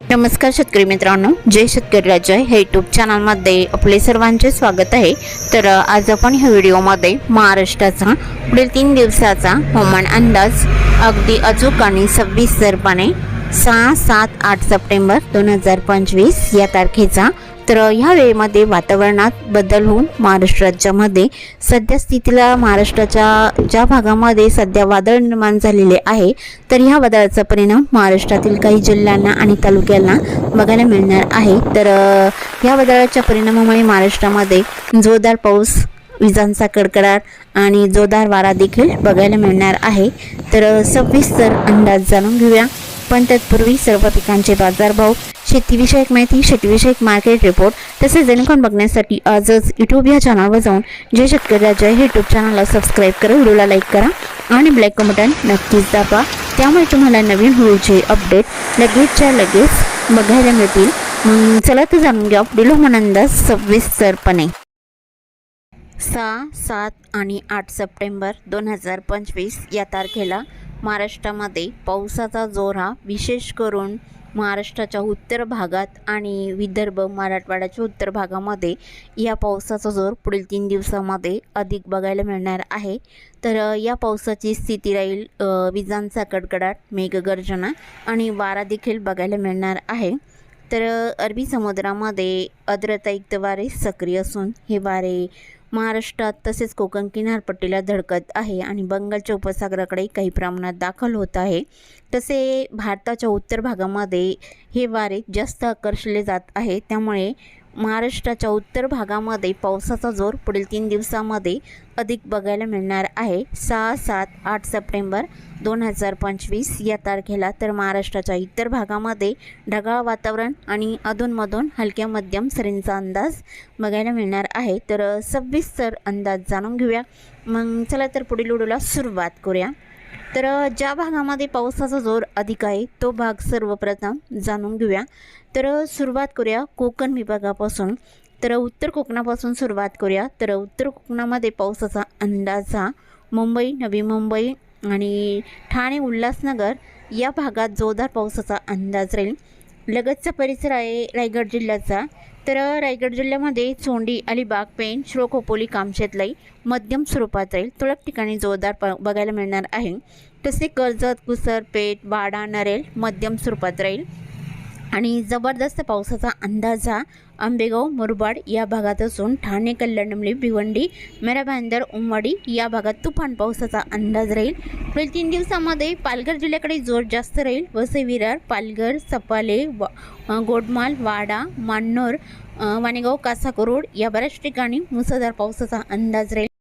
नमस्कार शेतकरी मित्रांनो जय शेतकरी राज्य हे यूट्यूब चॅनलमध्ये आपले सर्वांचे स्वागत आहे. तर आज आपण ह्या व्हिडिओमध्ये महाराष्ट्राचा पुढील तीन दिवसाचा हवामान अंदाज अगदी अचूक आणि सव्वीस सविस्तरपणे सहा सात आठ सप्टेंबर दोन हजार पंचवीस या तारखेचा तर ह्या वेळेमध्ये वातावरणात बदल होऊन महाराष्ट्र राज्यामध्ये सध्या स्थितीला महाराष्ट्राच्या ज्या भागामध्ये सध्या वादळ निर्माण झालेले आहे तर ह्या वादळाचा परिणाम महाराष्ट्रातील काही जिल्ह्यांना आणि तालुक्यांना बघायला मिळणार आहे. तर ह्या वादळाच्या परिणामामुळे महाराष्ट्रामध्ये जोरदार पाऊस विजांचा कडकडाट आणि जोरदार वारा देखील बघायला मिळणार आहे. तर सविस्तर अंदाज जाणून घेऊया. पण तत्पूर्वी सर्व पिकांचे बाजारभाव शेतीविषयक माहिती शेतीविषयक मार्केट रिपोर्ट तसेच जेणेकरून बघण्यासाठी आजच यूट्यूब या चॅनलवर जाऊन जय शेतकरी राज्य हे यूट्यूब चॅनलला सबस्क्राईब करा व्हिडिओला लाईक करा आणि ब्लॅक बटन नक्कीच दाबा. त्यामुळे तुम्हाला नवीन व्हिडिओचे अपडेट लगेचच्या लगेच बघायला मिळतील. चला तर जाणून घ्या पुढील सविस्तरपणे. सहा सात आणि आठ सप्टेंबर दोन हजार पंचवीस या तारखेला महाराष्ट्रामध्ये पावसाचा जोर हा विशेष करून महाराष्ट्राच्या उत्तर भागात आणि विदर्भ मराठवाड्याच्या उत्तर भागामध्ये या पावसाचा जोर पुढील तीन दिवसामध्ये अधिक बघायला मिळणार आहे. तर या पावसाची स्थिती राहील विजांचा कडकडाट मेघगर्जना आणि वारा देखील बघायला मिळणार आहे. तर अरबी समुद्रामध्ये आर्द्रतायुक्त वारे सक्रिय असून हे वारे महाराष्ट्रात तसेच कोकण किनारपट्टीला धडकत आहे आणि बंगालच्या उपसागराकडे काही प्रमाणात दाखल होत आहे. तसे भारताच्या उत्तर भागामध्ये हे वारे जास्त आकर्षले जात आहे. त्यामुळे महाराष्ट्राच्या उत्तर भागामध्ये पावसाचा जोर पुढील तीन दिवसामध्ये अधिक बघायला मिळणार आहे. सहा सात आठ सप्टेंबर दोन हजार पंचवीस या तारखेला तर महाराष्ट्राच्या इतर भागामध्ये ढगाळ वातावरण आणि अधूनमधून हलक्या मध्यम सरींचा अंदाज बघायला मिळणार आहे. तर सव्वीस सर अंदाज जाणून घेऊया. मग चला तर पुढील उडूला सुरुवात करूया. तर ज्या भागामध्ये पावसाचा जोर अधिक आहे तो भाग सर्वप्रथम जाणून घेऊया. तर सुरुवात करूया कोकण विभागापासून. तर उत्तर कोकणापासून सुरुवात करूया. तर उत्तर कोकणामध्ये पावसाचा अंदाज हा मुंबई नवी मुंबई आणि ठाणे उल्हासनगर या भागात जोरदार पावसाचा अंदाज राहील. लगतचा परिसर आहे रायगड जिल्ह्याचा. तर रायगड जिल्ह्यामध्ये चोंडी अलिबाग पेण श्रोखोपोली कामशेतलाई मध्यम स्वरूपात राहील. तुळक ठिकाणी जोरदार प बघायला मिळणार आहे. तसे कर्जत कुसर पेठ वाडा नरेल मध्यम स्वरूपात राहील. आणि जबरदस्त पावसाचा अंदाज हा आंबेगाव मुरबाड या भागात असून ठाणे कल्याणमली भिवंडी मेराबांदर उमवाडी या भागात तुफान पावसाचा अंदाज राहील पुढील तीन दिवसामध्ये पालघर जिल्ह्याकडे जोर जास्त राहील वसई विरार पालघर सपाले वा गोडमाल वाडा मान्नोर वाणेगाव कासाकोरोड या बऱ्याच ठिकाणी मुसळधार पावसाचा अंदाज राहील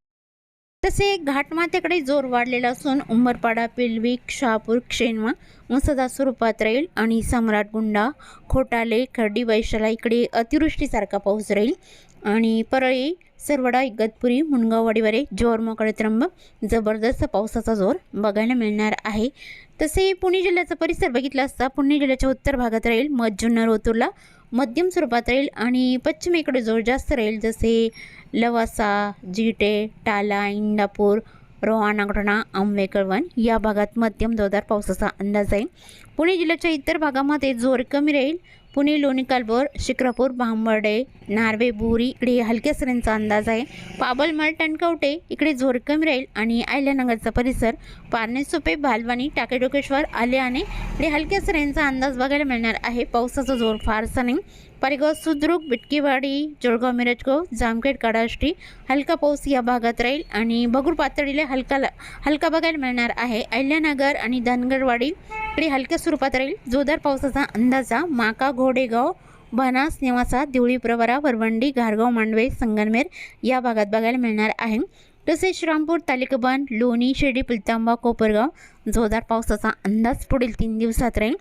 तसे घाटमाथ्याकडे जोर वाढलेला असून उंबरपाडा पिलवी शहापूर क्षेणवा मुसदा स्वरूपात राहील आणि सम्राट गुंडा खोटाले खर्डी वैशाला इकडे अतिवृष्टीसारखा पाऊस राहील. आणि परळी सरवडा इगतपुरी मुनगाववाडीवरे जोर मोकळे त्र्यंब जबरदस्त पावसाचा जोर बघायला मिळणार आहे. तसे पुणे जिल्ह्याचा परिसर बघितला असता पुणे जिल्ह्याच्या उत्तर भागात राहील मध जुन्नर ओतूरला. मध्यम स्वरूपात राहील आणि पश्चिमेकडे जोर जास्त राहील जसे लवासा जिटे टाला इंदापूर रोहा आंबेकळवण या भागात मध्यम जोरदार पावसाचा अंदाज आहे. पुणे जिल्ह्याच्या इतर भागामध्ये जोर कमी राहील. पुणे लोणी कालभोर शिक्रापूर भांबर्डे नार्वे बोरी इकडे हलक्या सरींचा अंदाज आहे. पाबलमल टणकवटे इकडे जोर कमी राहील आणि आयल्यानगरचा परिसर पारनेसोपे भालवानी टाकेडोकेश्वर आल्याने इकडे हलक्या सरींचा अंदाज बघायला मिळणार आहे. पावसाचा जोर फारसा नाही. पारेगाव सुद्रुक बिटकीवाडी जळगाव मिरजगाव जामखेड काडाष्टी हलका पाऊस या भागात राहील आणि भगूर पातळीला हलका हलका बघायला मिळणार आहे. अहिल्यानगर आणि धनगरवाडी इकडे हलक्या स्वरूपात राहील. जोरदार पावसाचा अंदाजा. माका घोडेगाव बनास नेवासा दिवळी प्रवरा वरवंडी घारगाव मांडवे संगनमेर या भागात बघायला मिळणार आहे. तसेच श्रामपूर तालिकाबंद लोणी शिर्डी पुलतांबा कोपरगाव जोरदार पावसाचा अंदाज पुढील तीन दिवसात राहील.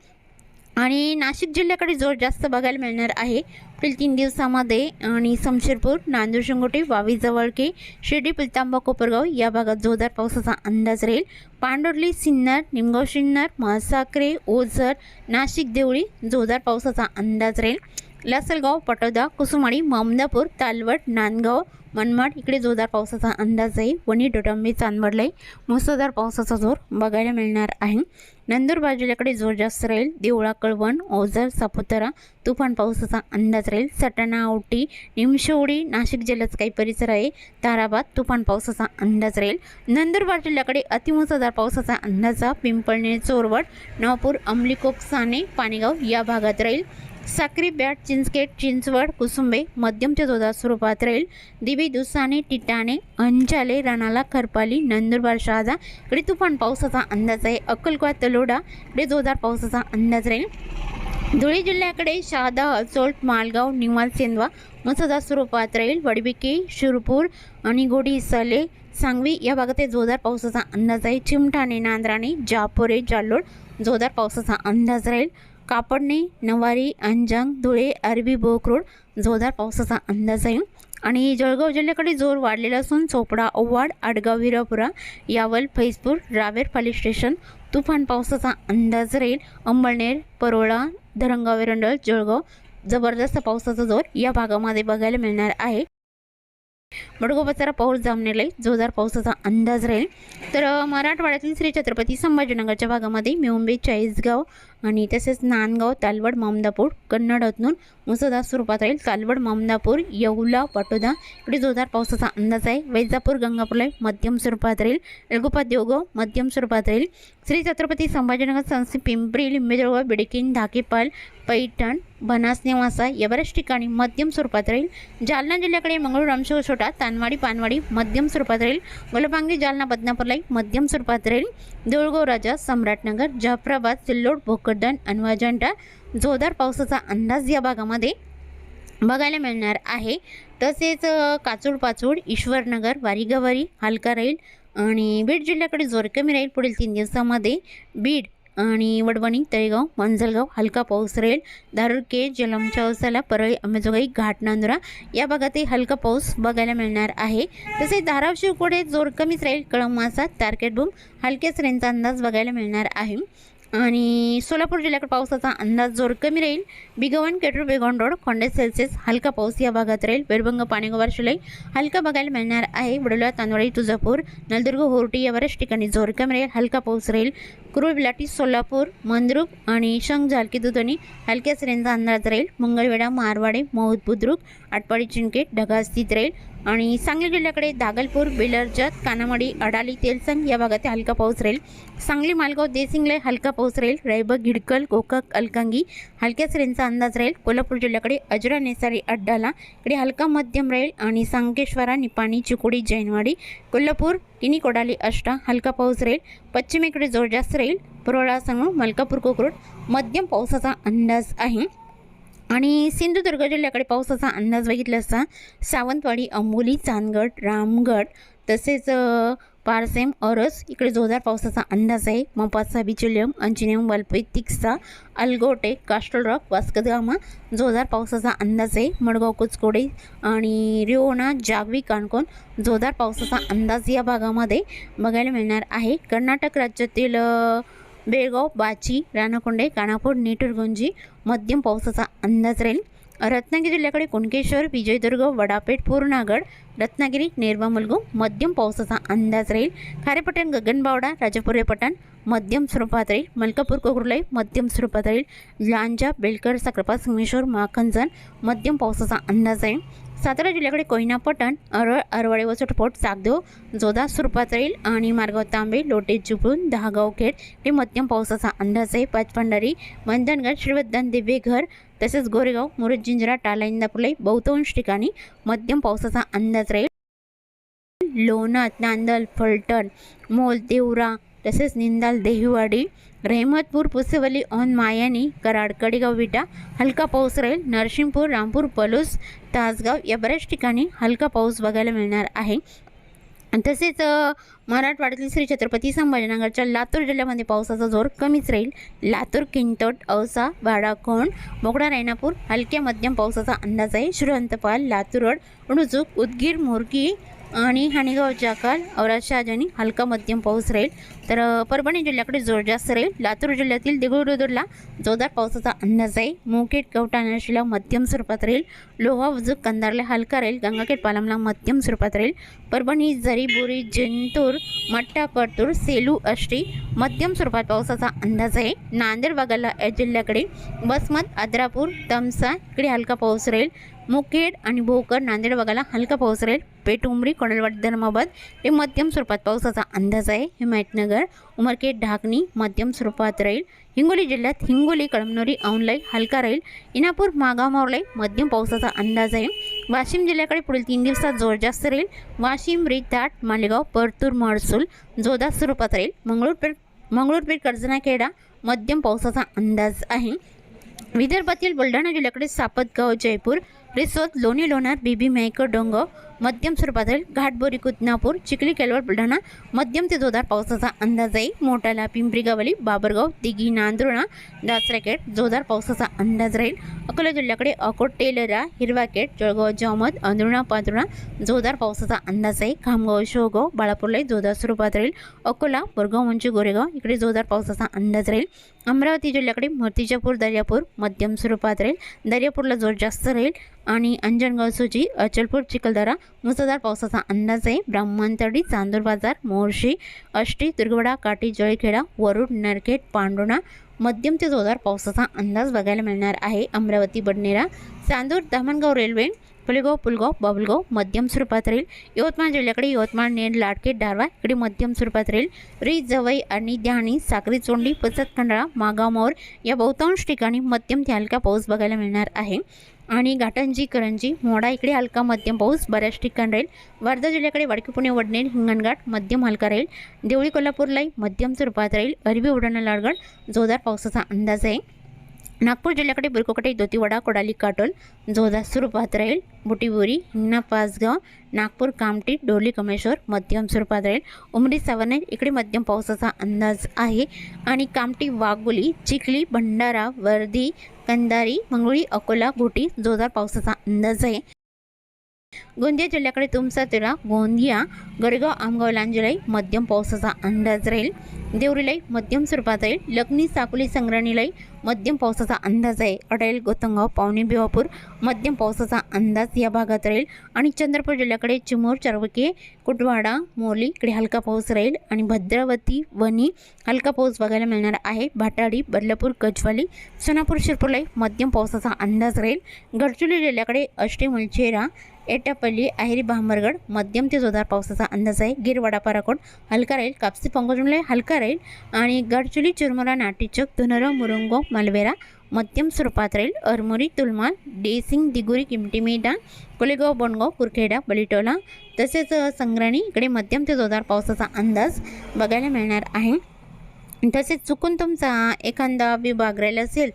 आणि नाशिक जिल्ह्याकडे जोर जास्त बघायला मिळणार आहे. पुढील तीन दिवसामध्ये आणि समशेरपूर नांदूर शिंगोटे वावी जवळके शिर्डी पिलतांबा कोपरगाव या भागात जोरदार पावसाचा अंदाज राहील. पांडुर्ली सिन्नर निमगाव सिन्नर म्हसाकरे ओझर नाशिक देवळी जोरदार पावसाचा अंदाज राहील. लासलगाव पटोदा कुसुमाडी ममदापूर तालवट नांदगाव मनमाड इकडे जोरदार पावसाचा अंदाज आहे. वणी डोटंबे चांदवडला मुसळधार पावसाचा जोर बघायला मिळणार आहे. नंदुरबार जिल्ह्याकडे जोर जास्त राहील. देवळा कळवण ओझर सापुतारा तुफान पावसाचा अंदाज राहील. सटाणा औटी निमशेवडी नाशिक जिल्ह्याचा काही परिसर आहे. ताराबाद तुफान पावसाचा अंदाज राहील. नंदुरबार जिल्ह्याकडे अतिमुसळधार पावसाचा अंदाज पिंपळणे चोरवड नवापूर अंमलीकोक साने पाणीगाव या भागात राहील. साक्री बॅट चिंचकेट चिंचवड कुसुंबे मध्यम ते जोरदार स्वरूपात राहील. दिवी दुसाने टिटाणे अंजाले राणाला खरपाली नंदुरबार शहादा. इकडे तुफान पावसाचा अंदाज आहे. अक्कलकोवा तलोडा इकडे जोरदार पावसाचा अंदाज राहील. धुळे जिल्ह्याकडे शहादा असोल्ट मालगाव निवाल सेंदवा मुसळधार स्वरूपात राहील. वडबिके शिरपूर आणि गोडी सले सांगवी या भागात जोरदार पावसाचा अंदाज आहे. चिमठाणे नांद्राणे जापोरे जालोड जोरदार पावसाचा अंदाज राहील. कापडणे नवारी अंजांग धुळे अरबी बोकरोड जोरदार पावसाचा अंदाज आहे. आणि जळगाव जिल्ह्याकडे जोर वाढलेला असून चोपडा ओवाड आडगाव विरापुरा यावल फैजपूर रावेर पोलीस स्टेशन तुफान पावसाचा अंदाज राहील. अंबळनेर परोळा धरंगाव एरंडल जळगाव जबरदस्त पावसाचा जोर या भागामध्ये बघायला मिळणार आहे. बडगोबाचारा पाऊस जामनेला जोरदार पावसाचा अंदाज राहील. तर मराठवाड्यातील श्री छत्रपती संभाजीनगरच्या भागामध्ये मिळुंबे चाळीसगाव आणि तसेच नांदगाव तालवड मामदापूर कन्नड मुसळधार स्वरूपात राहील. तालवड मामदापूर येवला पाटोदा इकडे जोरदार पावसाचा अंदाज आहे. वैजापूर गंगापूरला मध्यम स्वरूपात राहील. एळगोपा देवगाव मध्यम स्वरूपात राहील. श्री छत्रपती संभाजीनगर संस्थी पिंपरी लिंबेजळगाव बिडकीन धाकेपाल पैठण बनास नेवासा या बऱ्याच ठिकाणी मध्यम स्वरूपात राहील. जालना जिल्ह्याकडे मंगळूर रामशेव छोटा तानवाडी पानवाडी मध्यम स्वरूपात राहील. गोलपांगी जालना बदनापूरलाही मध्यम स्वरूपात राहील. देऊळगाव राजा सम्राटनगर जाफराबाद सिल्लोड वड्डण आणि वाजंटा जोरदार पावसाचा अंदाज या भागामध्ये बघायला मिळणार आहे. तसेच काचूड पाचूड ईश्वरनगर वारीगवारी हलका राहील आणि बीड जिल्ह्याकडे जोर कमी राहील पुढील तीन दिवसामध्ये बीड आणि वडवणी तळेगाव मंजलगाव हलका पाऊस राहील दारुके जलमच्या चौसाला परळी अंबेजोगाई घाट नांदुरा या भागातही हलका पाऊस बघायला मिळणार आहे. तसेच धाराशिव पुढे जोर कमीच राहील कळमासा तारकेटबूम हलक्याच रेंजचा अंदाज बघायला मिळणार आहे. आणि सोलापूर जिल्ह्याकडे पावसाचा अंदाज जोर कमी राहील. बिगवन केटूर बेगॉन रोड खोंडे सेल्सेस हलका पाऊस या भागात राहील. बेरबंग पाणीगोवार शिलाई हलका बघायला मिळणार आहे. वडोला तांदोळी तुळजापूर नलदुर्ग होर्टी या बऱ्याच ठिकाणी जोर कमी राहील. हलका पाऊस राहील. कुरुळ बिलाटी सोलापूर मंद्रुक आणि शंख झालकी दुधनी हलक्या रेंजचा अंदाज राहील. मंगळवेढा मारवाडे मौद बुद्रुक आटपाडी चिंकेट ढगा स्थित राहील. आणि सांगली जिल्ह्याकडे दागलपूर बेलरजत कानामडी अडाली तेलसंग या भागात हलका पाऊस राहील. सांगली मालगाव देसिंगला हलका पाऊस राहील. रायबग गिडकल गोकाक अलकांगी हलक्या रेंजचा अंदाज राहील. कोल्हापूर जिल्ह्याकडे अजरा नेसारी अड्डाला इकडे हलका मध्यम राहील. आणि सांगेश्वरा निपाणी चिकोडी जैनवाडी कोल्हापूर तिन्ही कोडाली अष्टा हलका पाऊस राहील पश्चिमेकडे जोर जास्त राहील परोळा मलकापूर कोकरूड मध्यम पावसाचा अंदाज आहे. आणि सिंधुदुर्ग जिल्ह्याकडे पावसाचा अंदाज बघितला असता सावंतवाडी अंबोली चांदगड रामगड तसेच पारसेम औरस इकडे जोरदार पावसाचा अंदाज आहे. मोपासा बिचुलियम अंजिनियम वलपे तिक्सा अलगोटे कास्टल रॉक वास्कदगामा जोरदार पावसाचा अंदाज आहे. मडगाव कुचकोडे आणि रिओना जागवी काणकोण. जोरदार पावसाचा अंदाज या भागामध्ये बघायला मिळणार आहे. कर्नाटक राज्यातील बेळगाव बाची राणाकोंडे कानापूर नेटुरगुंजी मध्यम पावसाचा अंदाज राहील. रत्नागिरी जिल्ह्याकडे कुणकेश्वर विजयदुर्ग वडापेठ पूर्णागड रत्नागिरी नेरवा मुलगो मध्यम पावसाचा अंदाज राहील. खारेपटण गगनबावडा राजापुरे पठाण मध्यम स्वरूपात राहील. मलकापूर कोकुरलाई मध्यम स्वरूपात राहील. लांजा बेलकर साखरपा संगमेश्वर माखंजन मध्यम पावसाचा अंदाज आहे. सातारा जिल्ह्याकडे कोयना पटण अरळ व वसटपोट सागदेव जोधा स्वरूपात राहील आणि मार्गाव तांबे लोटे चिपळूण दहागाव खेड हे मध्यम पावसाचा अंदाज आहे. पाचपंढारी मंधनगड श्रीवर्धन दिव्यघर तसेच गोरेगाव मुरुड जिंजरा टाला इंदापूरलाई बहुतांश ठिकाणी मध्यम पावसाचा अंदाज राहील. लोणत नांदल फलटण मोल देवरा तसेच निंदाल देहिवाडी रहमतपूर पुसेवली ऑन मायानी कराड कडेगाव विटा हलका पाऊस राहील. नरसिंहपूर रामपूर पलूस तासगाव या बऱ्याच ठिकाणी हलका पाऊस बघायला मिळणार आहे. तसेच मराठवाड्यातील श्री छत्रपती संभाजीनगरच्या लातूर जिल्ह्यामध्ये पावसाचा जोर कमीच राहील. लातूर किंतोट औसा वाडाकोंड मोगडा रायनापूर हलक्या मध्यम पावसाचा अंदाज आहे. श्रीवंतपाल लातूर रोड उणुचूक उदगीर मोरकी आणि हाणेगाव जाकाल औराद शहाजानी हलका मध्यम पाऊस राहील. तर परभणी जिल्ह्याकडे जोर जास्त राहील. लातूर जिल्ह्यातील देगुरुदुरला जोरदार पावसाचा अंदाज आहे. मुखेड कवठा नाशिला मध्यम स्वरूपात राहील. लोहा उजूक कंदारला हलका राहील. गंगाखेड पालमला मध्यम स्वरूपात राहील. परभणी जरीबोरी जिंतूर मट्टा परतूर सेलू अष्टी मध्यम स्वरूपात पावसाचा अंदाज आहे. नांदेड भागाला या जिल्ह्याकडे बसमत आद्रापूर तमसा इकडे हलका पाऊस राहील. मुखेड आणि भोकर नांदेड भागाला हलका पाऊस राहील. पेटुंबरी कोणलवाडी धर्माबाद हे मध्यम स्वरूपात पावसाचा अंदाज आहे. हिमायतनगर उमरखेड ढाकणी मध्यम स्वरूपात राहील. हिंगोली जिल्ह्यात हिंगोली कळमनुरी औनलाई हलका राहील. इनापूर मागाव मावलाई मध्यम पावसाचा अंदाज आहे. वाशिम जिल्ह्याकडे पुढील तीन दिवसात जोर जास्त राहील. वाशिम रिताट मालेगाव परतूर महसूल जोरदार स्वरूपात राहील. मंगळूरपेठ मंगळूरपेठ कर्जनाखेडा मध्यम पावसाचा अंदाज आहे. विदर्भातील बुलढाणा जिल्ह्याकडे सापतगाव जयपूर रिसोद लोणी लोणार बीबी मेहकर डोंगर मध्यम स्वरूपातील राहील घाटबोरी कुदनापूर चिखली केलवड बुलढाणा मध्यम ते जोरदार पावसाचा अंदाज आहे. मोठाला पिंपरी गावली बाबरगाव दिघी नांदुर्णा दासराकेट जोरदार पावसाचा अंदाज राहील. अकोला जिल्ह्याकडे अकोट टेलरा हिरवाकेट जळगाव जामत अंधुणा पांधुणा जोरदार पावसाचा अंदाज आहे. खामगाव शोगाव बाळापूरला जोरदार स्वरूपात राहील. अकोला बोरगाव म्हणजे गोरेगाव इकडे जोरदार पावसाचा अंदाज राहील. अमरावती जिल्ह्याकडे मूर्तिजापूर दर्यापूर मध्यम स्वरूपात राहील. दर्यापूरला जोर जास्त राहील. आणि अंजनगाव सुची अचलपूर चिखलदरा मुसळधार पावसाचा अंदाज आहे. ब्राह्मणतडी चांदूर बाजार मोर्शी अष्टी दुर्गवडा काटी जळखेडा वरुड नरखेड पांडुणा मध्यम ते जोरदार पावसाचा अंदाज बघायला मिळणार आहे. अमरावती बडनेरा चांदूर धामणगाव रेल्वे पुलेगाव पुलगाव बाबुलगाव मध्यम स्वरूपात राहील. यवतमाळ जिल्ह्याकडे यवतमाळ नेर लाडके डारवा इकडे मध्यम स्वरूपात राहील. री जवई आणि ध्यानी साखरी चोंडी पचत खंडाळा मागाव मोर या बहुतांश ठिकाणी मध्यम ते हलका पाऊस बघायला मिळणार आहे. आणि घाटंजी करंजी मोडा इकडे हलका मध्यम पाऊस बऱ्याच ठिकाणी राहील. वर्धा जिल्ह्याकडे वाडकी पुणे वडनेर हिंगणघाट मध्यम हलका राहील. देवळी कोल्हापूरलाही मध्यम स्वरूपात राहील. अरबी उडाणा लाडगड जोरदार पावसाचा अंदाज आहे. नागपूर जिल्ह्याकडे बिरकोकटे दोतीवाडा कोडाली काटोल जोधा स्वरूपात राहील. बुटीबोरी हिंगणा पाचगाव नागपूर कामठी डोली कमेश्वर मध्यम स्वरूपात राहील. उमरी सावनेर इकडे मध्यम पावसाचा अंदाज आहे. आणि कामठी वाघोली चिखली भंडारा वर्धी कंदारी मंगळी अकोला घोटी जोरदार पावसाचा अंदाज आहे. गोंदिया जिल्ह्याकडे तुमचा तिला गोंदिया गडगाव आमगाव लांजलाई मध्यम पावसाचा अंदाज राहील. देवरीलाई मध्यम स्वरूपात राहील. लग्नी साकुली संग्रहणीलाई मध्यम पावसाचा अंदाज आहे. अडेल गोतंगाव पावणे भिवापूर मध्यम पावसाचा अंदाज या भागात राहील. आणि चंद्रपूर जिल्ह्याकडे चिमूर चरवके कुटवाडा मोरली इकडे हलका पाऊस राहील. आणि भद्रावती वणी हलका पाऊस बघायला मिळणार आहे. भाटाडी बदलापूर गजवाली सोनापूर शिरपूरलाई मध्यम पावसाचा अंदाज राहील. गडचिरोली जिल्ह्याकडे अष्टी मुलचेरा एटापल्ली आहेरी भामरगड मध्यम ते जोरदार पावसाचा अंदाज आहे. गिरवाडा पराकोट हलका राहील. कापसी पंकजमुळे हलका राहील. आणि गडचुली चिरमुरा नाटीचक धुनर मुरुंगो मालवेरा मध्यम स्वरूपात राहील. अरमोरी तुलमाल डेसिंग दिगुरी किमटी मैदान कोलेगाव बोंडगाव कुरखेडा बलिटोला तसेच संग्राणी इकडे मध्यम ते जोरदार पावसाचा अंदाज बघायला मिळणार आहे. तसेच चुकून तुमचा एखादा विभाग राहिला असेल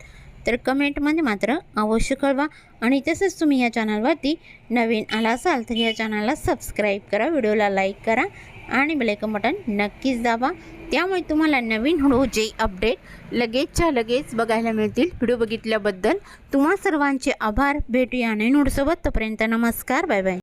तर कमेंटमध्ये मात्र अवश्य कळवा. आणि तसेच तुम्ही या चॅनलवरती नवीन आला असाल तर या चॅनलला सबस्क्राईब करा व्हिडिओला लाईक करा आणि बेलायकन बटन नक्कीच दाबा. त्यामुळे तुम्हाला नवीन जे अपडेट लगेचच्या लगेच बघायला मिळतील व्हिडिओ बघितल्याबद्दल. तुम्हा सर्वांचे आभार. भेटूया आणि नोडसोबत तोपर्यंत नमस्कार. Bye bye